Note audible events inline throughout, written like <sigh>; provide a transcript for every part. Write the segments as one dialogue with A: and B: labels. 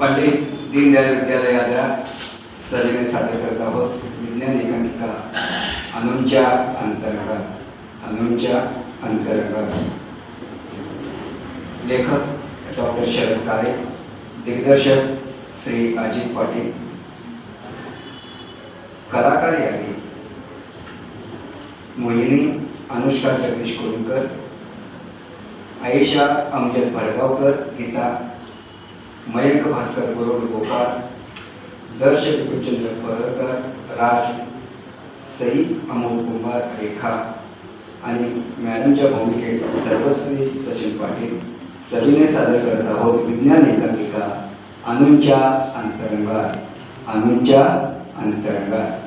A: पंडित दीनदयाल विद्यालय आजरा सादर करत आहोत. विज्ञान एकांकिका अनुंच्या अंतर्गत अनुंच्या अंतर्गत. लेखक डॉक्टर शरद काळे दिग्दर्शक श्री अजित पाटील. कलाकार यादी. मोहिनी अनुष्का जगदीश कोलकर आयेशा अमजद भडगावकर गीता मयंक भास्कर गोरोड गोपाळ दर्श विपुलचंद्र परळकर राज सई अमोल कुंभार रेखा आणि मॅडमच्या भूमिकेत सर्वस्वी सचिन पाटील. सविनय सादर करत आहोत विज्ञान एकांकिका अनुंच्या अंतरंगात. अनुंच्या अंतरंगात.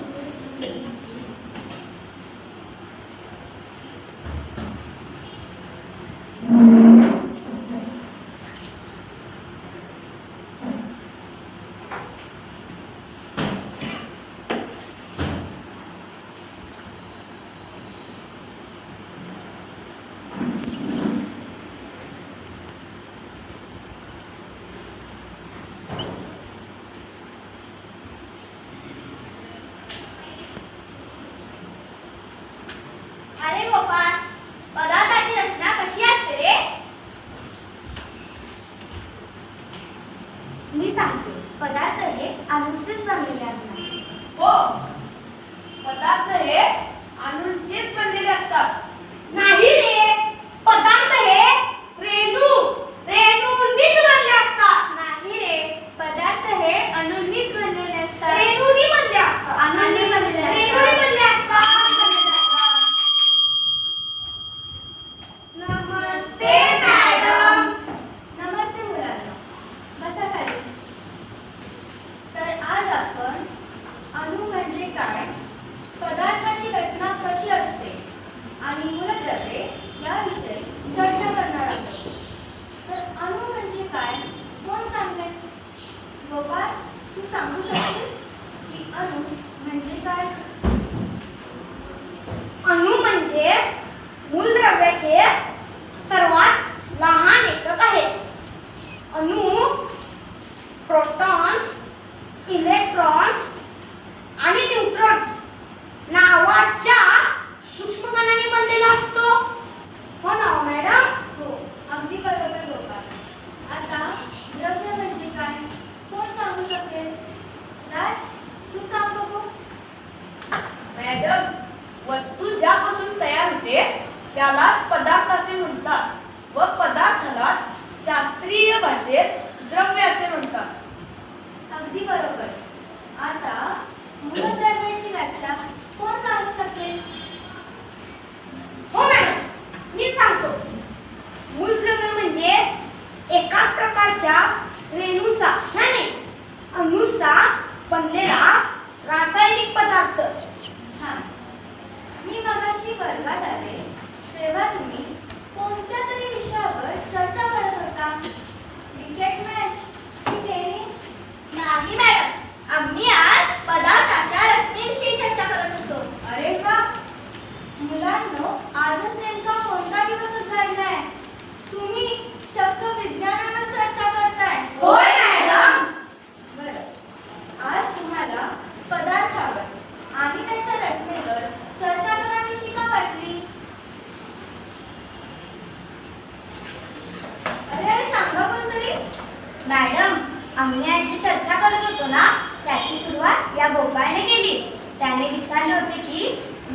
B: मॅडम आम्ही आज जी चर्चा करत होतो ना त्याची सुरुवात या गोपाळने केली. त्याने विचारले होते की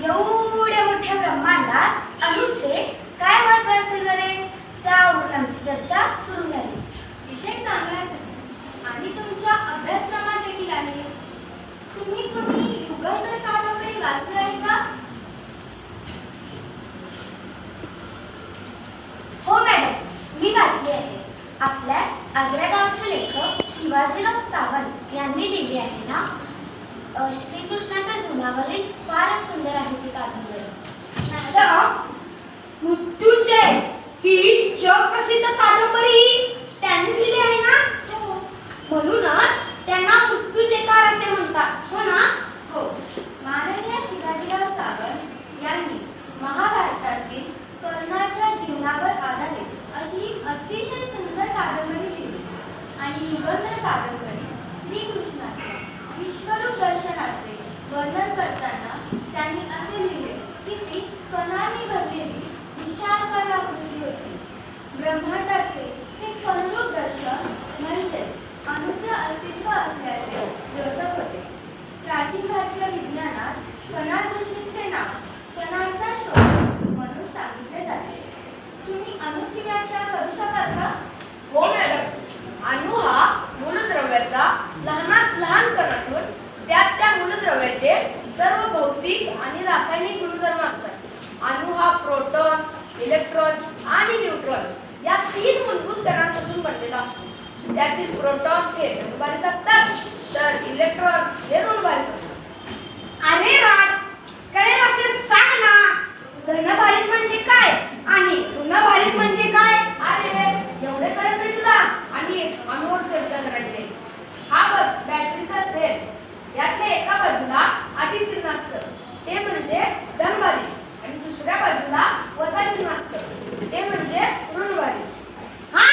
B: एवढ्या मोठ्या ब्रह्मांडात अणूचे काय महत्त्व असेल बरे? त्यावरून आमची चर्चा सुरू झाली. विषय चांगला आणि तुमच्या अभ्यासक्रमात देखील आहे. तुम्ही कधी युगंधर कादंबरी वाचली आहे का? हो मॅडम मी वाचली आहे. आपल्याच आग्रा गावचे लेखक शिवाजीराव सावंत यांनी दिली आहे ना? श्रीकृष्णाच्या जीवनावरील फारच सुंदर आहे ती कादंबरी. मॅडम मृत्युंजय ही जगप्रसिद्ध कादंबरी ही त्यांनीच लिहिली आहे ना? हो. म्हणूनच त्यांना मृत्युंजयकार असे म्हणतात. हो ना? धुरंधर कादंबरी श्रीकृष्णाच्या विश्वरूप दर्शनाचे वर्णन करताना त्यांनी असे लिहिले की ती कणाने बनलेली विशालकाय आकृती होती.
A: ब्रह्मांडाचे ते कणरूप दर्शन म्हणजेच अणुचे अस्तित्व असल्याचे द्योतक होते. प्राचीन भारतीय विज्ञानात कणादृष्टीचे नाव कणांचा शोध म्हणून सांगितले जाते. तुम्ही अणूची व्याख्या करू शकाल का?
C: हो मॅडम. अणू हा मूलद्रव्याचा लहानात लहान कण असून त्यात त्या मूलद्रव्याचे सर्व भौतिक आणि रासायनिक गुणधर्म असतात. अणू हा प्रोटॉन्स इलेक्ट्रॉन्स आणि न्यूट्रॉन्स या तीन मूलभूत कणांपासून बनलेला असतो. त्यातील प्रोटॉन्स हे ऋणभारित असतात तर इलेक्ट्रॉन्स हे ऋणभारित असतात.
D: आणि राज कळेल असे सांग ना धनभारित म्हणजे काय आणि ऋणभारित म्हणजे काय?
C: अरे एवढे कळत नाही तुला आणि एक अणुवर चर्चा करायची आहे. हा बघ बॅटरीचा सेल यातल्या एका बाजूला अधिक चिन्ह असतं ते म्हणजे धनभारित आणि दुसऱ्या बाजूला वजा चिन्ह असतं ते म्हणजे ऋणभारित
D: हा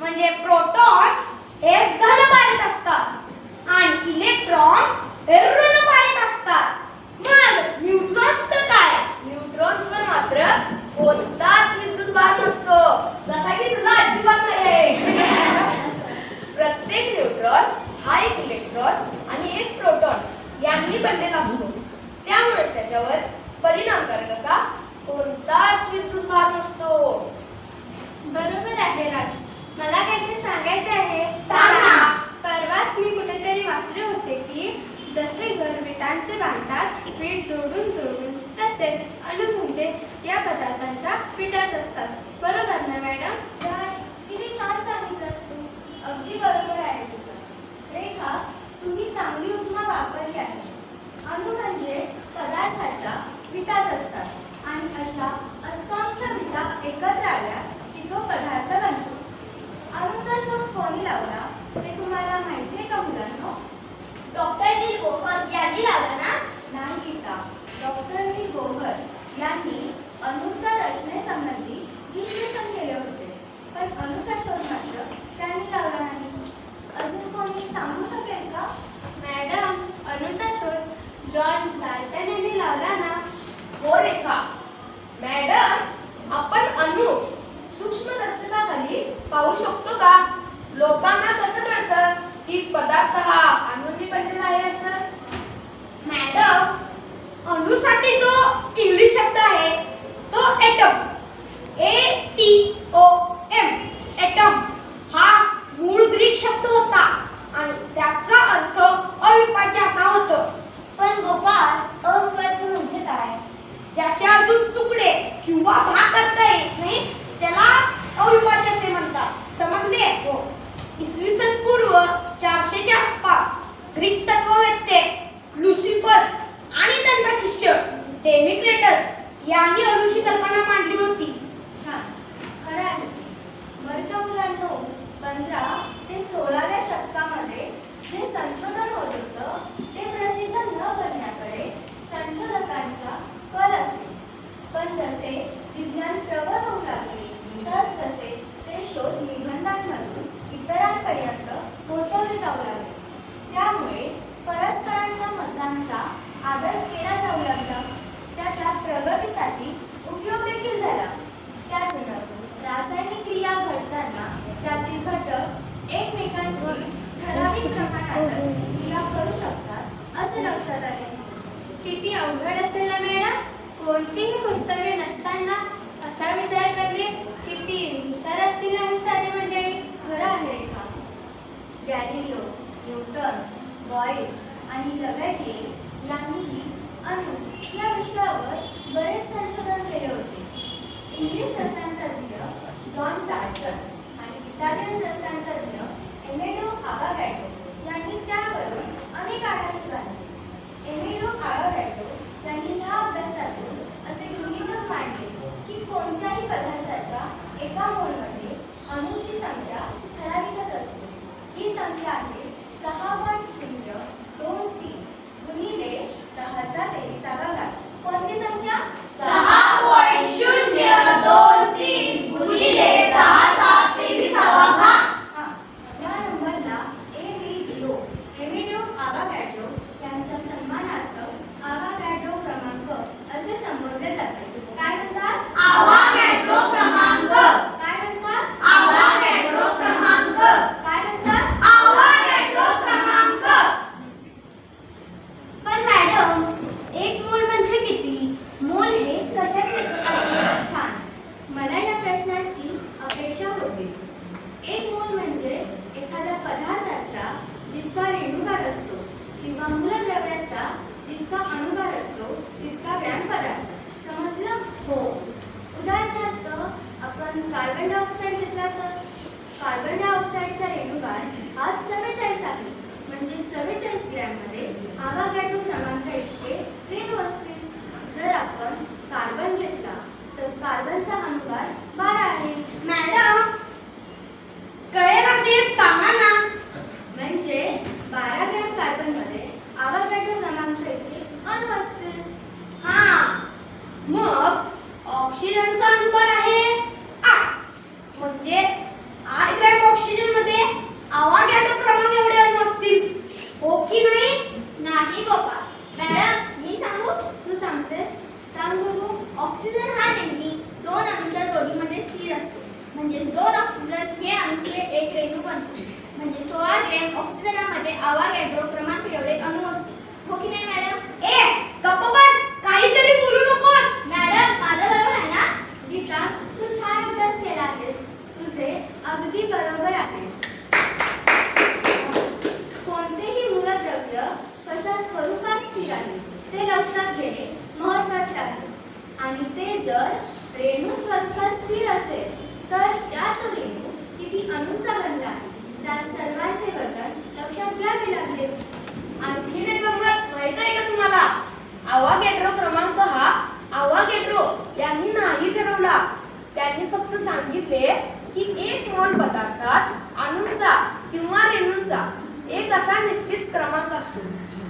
D: म्हणजे प्रोटॉन्स हे धनभारित असतात आणि इलेक्ट्रॉन्स हे ऋणभारित असतात मग न्यूट्रॉन्स तर काय
C: न्यूट्रॉन्सवर मात्र कोणताच विद्युत भार नसतो जसा की तुला अजिबात नाही आहे प्रत्येक न्यूट्रॉन हा एक इलेक्ट्रॉन आणि एक प्रोटॉन यांनी बनलेला असतो त्यामुळेच त्याच्यावर परिणामकारक असा कोणताच विद्युत भार नसतो
A: बरोबर आहे राज. मला काहीतरी सांगायचे आहे.
D: सांग.
A: परवाच मी कुठेतरी वाचले होते की जसे घर विटांचे बांधतात पीठ जोडून जोडून तसेच अणु म्हणजे या पदार्थांच्या पिठाच असतात. बरोबर ना मॅडम? राज किती छान सांगितलंस तू. अगदी बरोबर आहे तुझं. रेखा तुम्ही चांगली उपमा वापरली आहे. अणु म्हणजे पदार्थाच्या विटाच असतात. आणि अशा असंख्य विटा एकत्र आल्या तो पदार्थ बनतो. अणूचा शोध कोणी लावला ते तुम्हाला माहिती आहे का मुलांना? डॉक्टर नील बोहर यांनी लावला ना नाही
D: इंग्लिश
A: रसायनतज्ञ जॉन डार्टन आणि इटालियन रसायनतज्ञ एमेडो आगागॅटो यांनी त्यावरून अनेक आढावे काढले. एमेडो आगागॅटो यांनी ह्या अभ्यासातून असे गृहितक मांडले की कोणत्याही पदार्थाच्या एका मोलमध्ये अणूंची संख्या ठराविकच असते. ही संख्या आहे सहा पॉईंट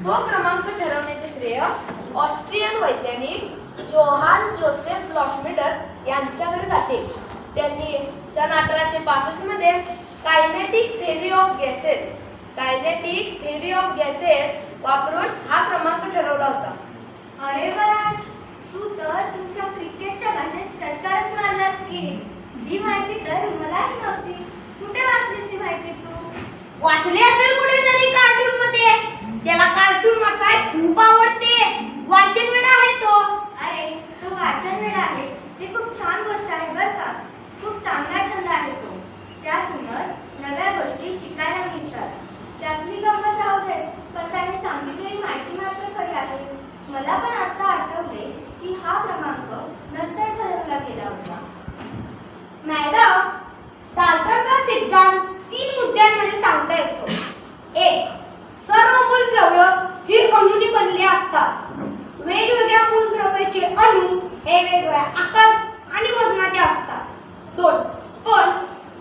A: तो
C: क्रमांक ठरवण्याचे श्रेय ऑस्ट्रियन वैज्ञानिक जोहान जोसेफ लॉशमिडर यांच्याकडे जाते. त्यांनी सन अठराशे पासष्टमध्ये kinetic theory of gases kinetic theory of gases वापरून हा क्रमांक ठरवला होता.
A: अरे बराज तू तर तुमच्या क्रिकेटच्या भाषेत षटकारच मारलास की. ही माहिती तर मलाही नव्हती. कुठे वाचलीस ही माहिती तू
D: वाचले असेल कुठेतरी कार्टून मध्ये त्याला कार्टून वाचाय खूप आवडते वाचन वेळ आहे तो
A: अरे तो वाचन वेळ आहे ही खूप छान गोष्ट आहे बरं का खूप चांगला छंद आहे तो त्यातूनच नव्या गोष्टी शिकायला मिळतात त्यातली गंमत राहू दे पण त्याने सांगितलेली माहिती मात्र खरी आहे मला पण आता आठवले की हा क्रमांक नंतर ठरवला गेला होता
D: मॅडम डाल्टनचा सिद्धांत तीन मुद्द्यांमध्ये सांगता येतो एक सर्व मूलद्रव्य ही अणुनी बनले असतात वेगवेगळ्या मूलद्रव्याचे अणु हे वेगवेगळ्या आकार आणि वजनाचे असतात दोन पण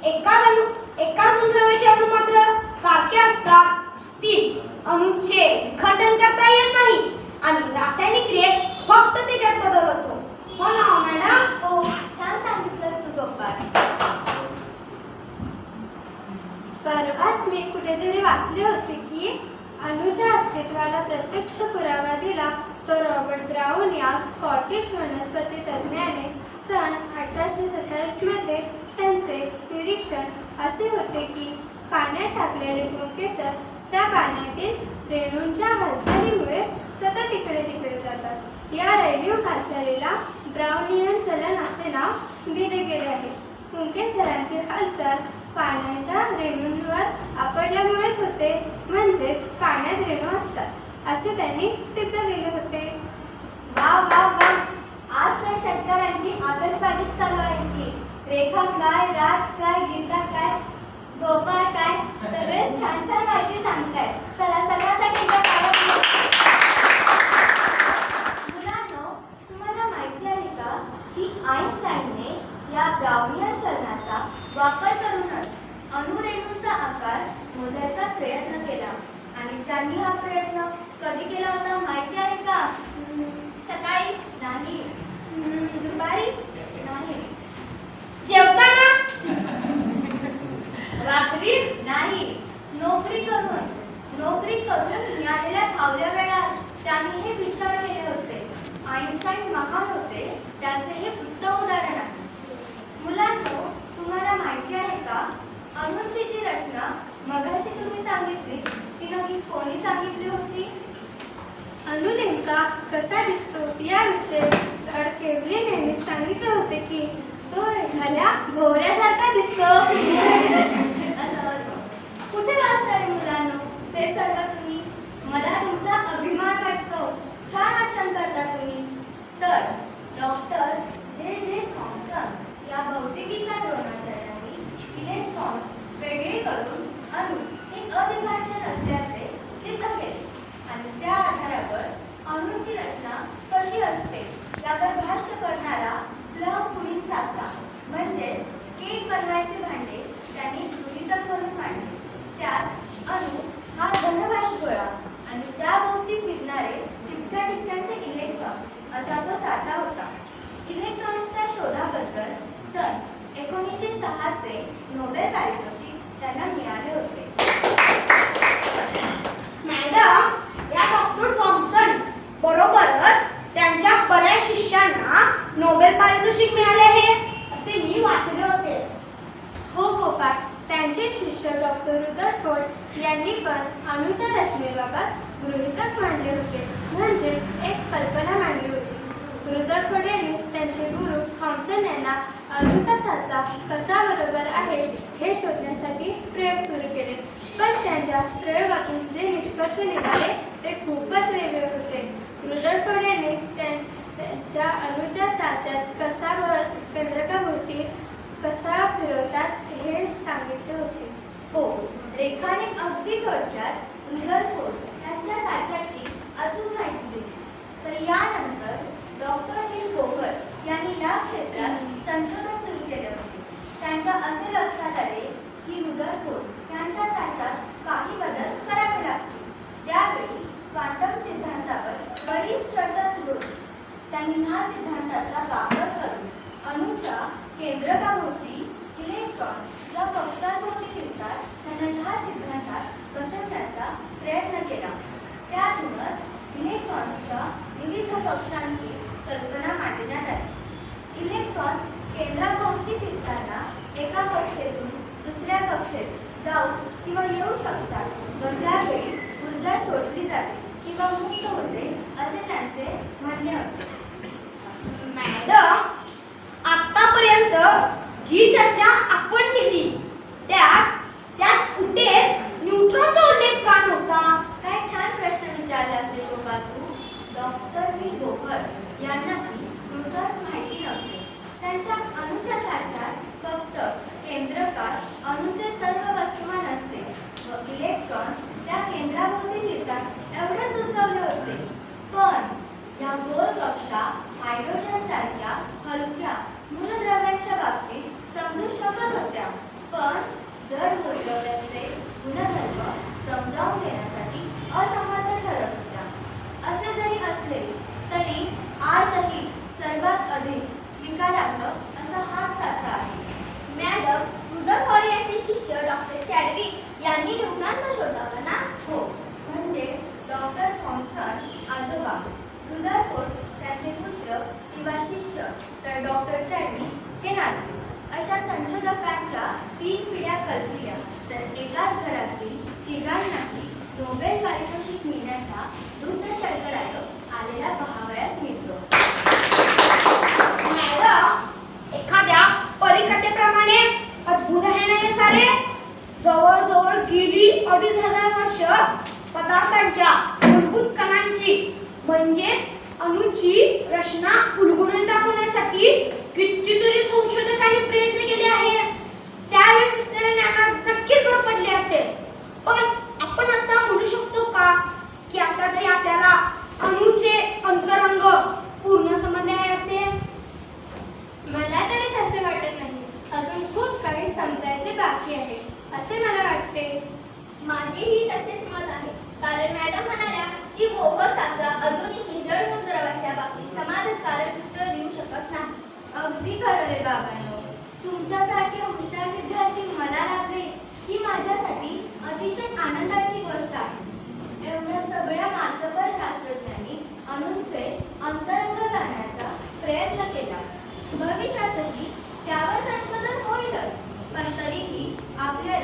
D: एकाच अणु एकाच मूलद्रव्याचे अणु मात्र सारखे असतात तीन अणूंचे विघटन करता येत नाही आणि रासायनिक क्रियेत फक्त त्याच्यात बदल होतो हो ना मॅडम
A: हो छान सांगितलंस तू गोपाळ परवाच मी कुठेतरी वाचले होते की अणूच्या अस्तित्वाला प्रत्यक्ष पुरावा दिला तो रॉबर्ट ब्राऊन या स्कॉटिश वनस्पती तज्ज्ञाने सन अठराशे सत्तावीसमध्ये त्यांचे निरीक्षण असे होते की पाण्यात टाकलेले पुंकेसर त्या पाण्यातील रेणूंच्या हालचालीमुळे सतत इकडे तिकडे जातात या रेडिओ हालचालीला ब्राउनियन चलन असे नाव दिले गेले आहे पुंकेसरांची हालचाल पाण्याच्या रेणूंवर आपडल्यामुळेच होते. म्हणजेच पाण्यात रेणू असतात असे त्यांनी सिद्ध केले होते. वा वा वा. आज तर षटकारांची आतषबाजीच चालू आहे की रेखा काय राज काय गीता काय गोपाळ काय सगळेच छान छान माहिती सांगताय चला सर्वांसाठी एकदा टाळ्या वाजवा. मुलांनो तुम्हाला माहिती आहे का की आईन्स्टाईनने या ब्राउनियन चलनाचा वापर करूनच अणुरेणूंचा आकार मोजायचा प्रयत्न केला. आणि त्यांनी हा प्रयत्न कधी केला होता माहिती आहे का? सकाळी? नाही. दुपारी? नाही.
D: जेवताना?
C: रात्री?
A: नाही. नोकरी करून नोकरी करून मिळालेल्या फावल्या वेळात त्यांनी हे विचार केले होते. आईन्स्टाईन महान होते. त्याचे हे उत्तम उदाहरण आहे. मुलांनो तुम्हाला माहिती आहे का? अणूंची जी रचना मगाशी तुम्ही सांगितली ती नक्की कोणी सांगितली होती? अणु नेमका कसा दिसतो? याविषयी लॉर्ड केव्हलिन यांनी सांगितले होते की तो एखाद्या भोवऱ्यासारखा दिसतो. असं <laughs> कुठे वाचता रे मुलांनो? ते सर्व तुम्ही. मला तुमचा अभिमान वाटतो. छान वाचन करता तुम्ही. तर डॉक्टर कशी असते? त्यावर भाष्य करणारा प्लग पुढील साचा. म्हणजेच केक बनवायचे भांडे त्यांनी गृहितक म्हणून मांडले. त्यात
E: जे निष्कर्ष निघाले ते खूपच वेगळे होते. मृदळपणेने त्यांच्या अणूच्या साच्यात कसा चंद्रकाभोवती कसा फिरवतात हे सांगितले होते.
A: हो रेखाने अगदी थोडक्यात मृदळ त्यांच्या यांच्या साच्याची अचूक माहिती दिली. तर यानंतर डॉक्टर अनिल गोगर यांनी या क्षेत्रात संशोधन सुरू केले. होते त्यांच्या असे लक्षात आले की मृदळ त्यांच्या यांच्या साच्यात काही बदल करावे लागतील यावेळी क्वांटम सिद्धांतावर बरीच चर्चा सुरू होती. त्यांनी ह्या सिद्धांताचा वापर करून अणूच्या केंद्रकाभोवती इलेक्ट्रॉन व पक्षांभोवती फिरतात त्यांना ह्या सिद्धांतात बसवण्याचा प्रयत्न केला. त्यातूनच इलेक्ट्रॉन्सच्या विविध पक्षांची कल्पना मांडण्यात आली. इलेक्ट्रॉन केंद्राभोवती फिरताना एका कक्षेतून दुसऱ्या कक्षेत जाऊन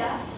A: edad